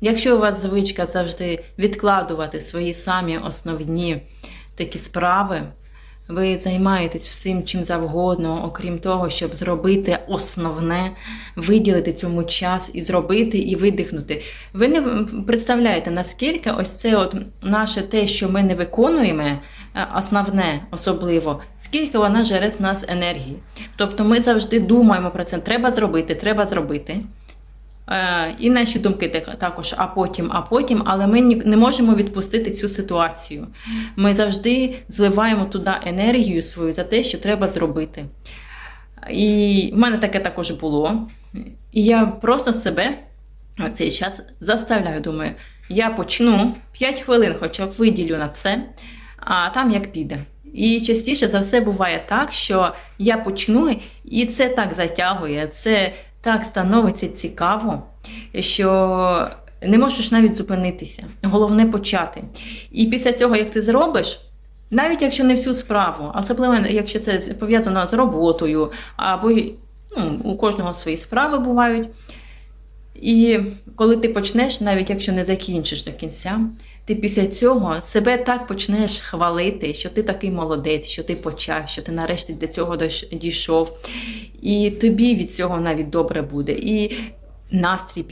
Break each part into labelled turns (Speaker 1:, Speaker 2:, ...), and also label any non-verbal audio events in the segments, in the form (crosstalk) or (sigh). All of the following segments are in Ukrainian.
Speaker 1: Якщо у вас звичка завжди відкладувати свої самі основні такі справи, ви займаєтесь всім чим завгодно, окрім того, щоб зробити основне, виділити цьому час і зробити, і видихнути. Ви не представляєте, наскільки ось це от наше те, що ми не виконуємо, е, основне особливо, скільки вона жере з нас енергії. Тобто ми завжди думаємо про це, треба зробити, треба зробити. Е, І наші думки також, а потім, а потім, але ми не можемо відпустити цю ситуацію. Ми завжди зливаємо туди енергію свою за те, що треба зробити. І в мене таке також було. І я просто себе в цей час заставляю, думаю, я почну 5 хвилин, хоча б виділю на це, а там як піде. І частіше за все буває так, що я почну, і це так затягує, це так становиться цікаво, що не можеш навіть зупинитися. Головне почати. І після цього, як ти зробиш, навіть якщо не всю справу, особливо якщо це пов'язано з роботою, або ну, у кожного свої справи бувають. І коли ти почнеш, навіть якщо не закінчиш до кінця, ти після цього себе так почнеш хвалити, що ти такий молодець, що ти почав, що ти нарешті до цього дійшов. І тобі від цього навіть добре буде. І настрій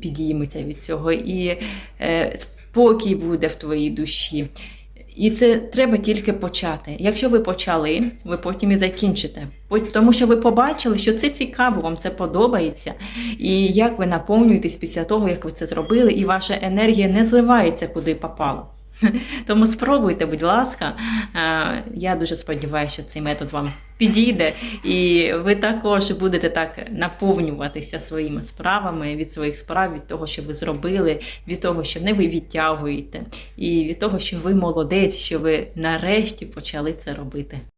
Speaker 1: підійметься від цього, і е, спокій буде в твоїй душі. І це треба тільки почати. Якщо ви почали, ви потім і закінчите. Тому що ви побачили, що це цікаво, вам це подобається. І як ви наповнюєтесь після того, як ви це зробили, і ваша енергія не зливається куди попало. (laughs) Тому спробуйте, будь ласка. Я дуже сподіваюся, що цей метод вам підійде, і ви також будете так наповнюватися своїми справами від своїх справ, від того, що ви зробили, від того, що не ви відтягуєте, і від того, що ви молодець, що ви нарешті почали це робити.